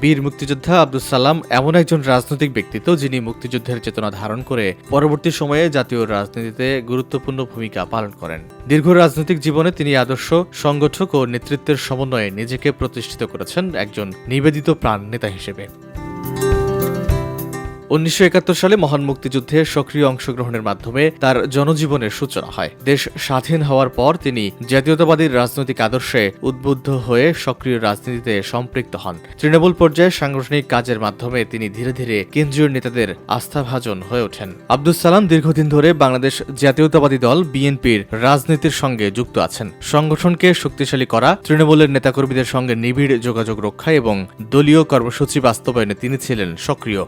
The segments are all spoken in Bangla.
বীর মুক্তিযোদ্ধা আব্দুল সালাম এমন একজন রাজনৈতিক ব্যক্তিত্ব যিনি মুক্তিযুদ্ধের চেতনা ধারণ করে পরবর্তী সময়ে জাতীয় রাজনীতিতে গুরুত্বপূর্ণ ভূমিকা পালন করেন। দীর্ঘ রাজনৈতিক জীবনে তিনি আদর্শ, সংগঠক ও নেতৃত্বের সমন্বয়ে নিজেকে প্রতিষ্ঠিত করেছেন একজন নিবেদিত প্রাণ নেতা হিসেবে। উনিশশো একাত্তর সালে মহান মুক্তিযুদ্ধে সক্রিয় অংশগ্রহণের মাধ্যমে তার জনজীবনের সূচনা হয়। দেশ স্বাধীন হওয়ার পর তিনি জাতীয়তাবাদীর রাজনৈতিক আদর্শে উদ্বুদ্ধ হয়ে সক্রিয় রাজনীতিতে সম্পৃক্ত হন। তৃণমূল পর্যায়ে সাংগঠনিক কাজের মাধ্যমে তিনি ধীরে ধীরে কেন্দ্রীয় নেতাদের আস্থাভাজন হয়ে ওঠেন। আব্দুল সালাম দীর্ঘদিন ধরে বাংলাদেশ জাতীয়তাবাদী দল বিএনপির রাজনীতির সঙ্গে যুক্ত আছেন। সংগঠনকে শক্তিশালী করা, তৃণমূলের নেতাকর্মীদের সঙ্গে নিবিড় যোগাযোগ রক্ষা এবং দলীয় কর্মসূচি বাস্তবায়নে তিনি ছিলেন সক্রিয়।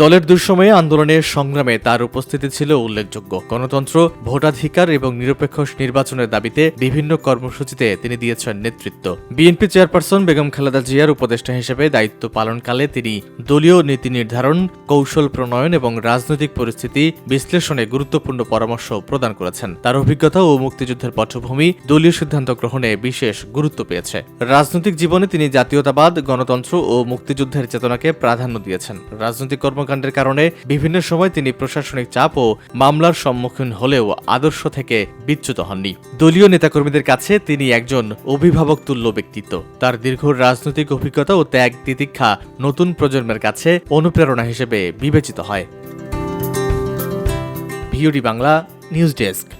দলের দুঃসময়ে আন্দোলনের সংগ্রামে তার উপস্থিতি ছিল উল্লেখযোগ্য। গণতন্ত্র, ভোটাধিকার এবং নিরপেক্ষ নির্বাচনের দাবিতে বিভিন্ন কর্মসূচিতে তিনি দিয়েছেন নেতৃত্ব। বিএনপি চেয়ারপারসন বেগম খালেদা জিয়ার উপদেষ্টা হিসেবে দায়িত্ব পালনকালে তিনি দলীয় নীতি নির্ধারণ, কৌশল প্রণয়ন এবং রাজনৈতিক পরিস্থিতি বিশ্লেষণে গুরুত্বপূর্ণ পরামর্শ প্রদান করেছেন। তার অভিজ্ঞতা ও মুক্তিযুদ্ধের পটভূমি দলীয় সিদ্ধান্ত গ্রহণে বিশেষ গুরুত্ব পেয়েছে। রাজনৈতিক জীবনে তিনি জাতীয়তাবাদ, গণতন্ত্র ও মুক্তিযুদ্ধের চেতনাকে প্রাধান্য দিয়েছেন। রাজনৈতিক কর্মকাণ্ডের কারণে বিভিন্ন সময় তিনি প্রশাসনিক চাপ ও মামলার সম্মুখীন হলেও আদর্শ থেকে বিচ্যুত হননি। দলীয় নেতাকর্মীদের কাছে তিনি একজন অভিভাবক তুল্য ব্যক্তিত্ব। তার দীর্ঘ রাজনৈতিক অভিজ্ঞতা ও ত্যাগ তিতিক্ষা নতুন প্রজন্মের কাছে অনুপ্রেরণা হিসেবে বিবেচিত হয়। Bangla, news desk.